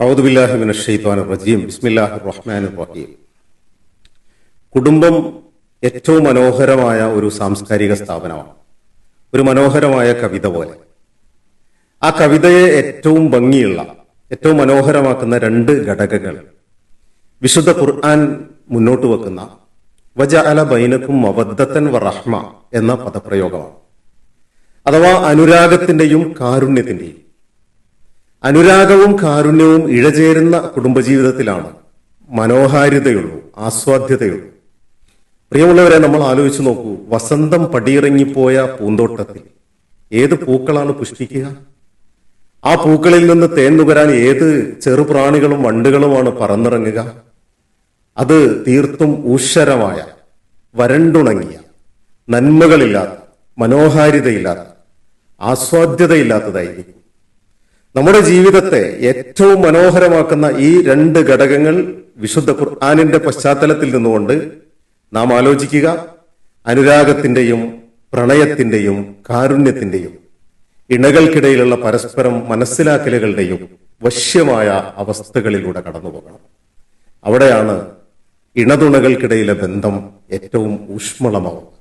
റജീം റഹീം കുടുംബം ഏറ്റവും മനോഹരമായ ഒരു സാംസ്കാരിക സ്ഥാപനമാണ്. ഒരു മനോഹരമായ കവിത പോലെ. ആ കവിതയെ ഏറ്റവും ഭംഗിയുള്ള ഏറ്റവും മനോഹരമാക്കുന്ന രണ്ട് ഘടകങ്ങൾ വിശുദ്ധ ഖുർആൻ മുന്നോട്ട് വെക്കുന്ന വജ അല ബൈനക്കും മവദ്ദത്തൻ വറഹ്മ എന്ന പദപ്രയോഗമാണ്. അഥവാ അനുരാഗത്തിന്റെയും കാരുണ്യത്തിന്റെയും അനുരാഗവും കാരുണ്യവും ഇഴചേരുന്ന കുടുംബജീവിതത്തിലാണ് മനോഹാരിതയുള്ളൂ ആസ്വാദ്യതയുള്ളൂ. പ്രിയമുള്ളവരെ നമ്മൾ ആലോചിച്ചു നോക്കൂ വസന്തം പടിയിറങ്ങിപ്പോയ പൂന്തോട്ടത്തിൽ ഏത് പൂക്കളാണ് പുഷ്പിക്കുക ആ പൂക്കളിൽ നിന്ന് തേൻ നുകരാൻ ഏത് ചെറുപ്രാണികളും വണ്ടുകളുമാണ് പറന്നിറങ്ങുക? അത് തീർത്തും ഊഷരമായ വരണ്ടുണങ്ങിയ നന്മകളില്ലാത്ത മനോഹാരിതയില്ലാത്ത ആസ്വാദ്യതയില്ലാത്തതായിരിക്കും. നമ്മുടെ ജീവിതത്തെ ഏറ്റവും മനോഹരമാക്കുന്ന ഈ രണ്ട് ഘടകങ്ങൾ വിശുദ്ധ ഖുർആാനിന്റെ പശ്ചാത്തലത്തിൽ നിന്നുകൊണ്ട് നാം ആലോചിക്കുക. അനുരാഗത്തിന്റെയും പ്രണയത്തിന്റെയും കാരുണ്യത്തിന്റെയും ഇണകൾക്കിടയിലുള്ള പരസ്പരം മനസ്സിലാക്കലുകളുടെയും വശ്യമായ അവസ്ഥകളിലൂടെ കടന്നു പോകണം. അവിടെയാണ് ഇണതുണകൾക്കിടയിലെ ബന്ധം ഏറ്റവും ഊഷ്മളമാവുക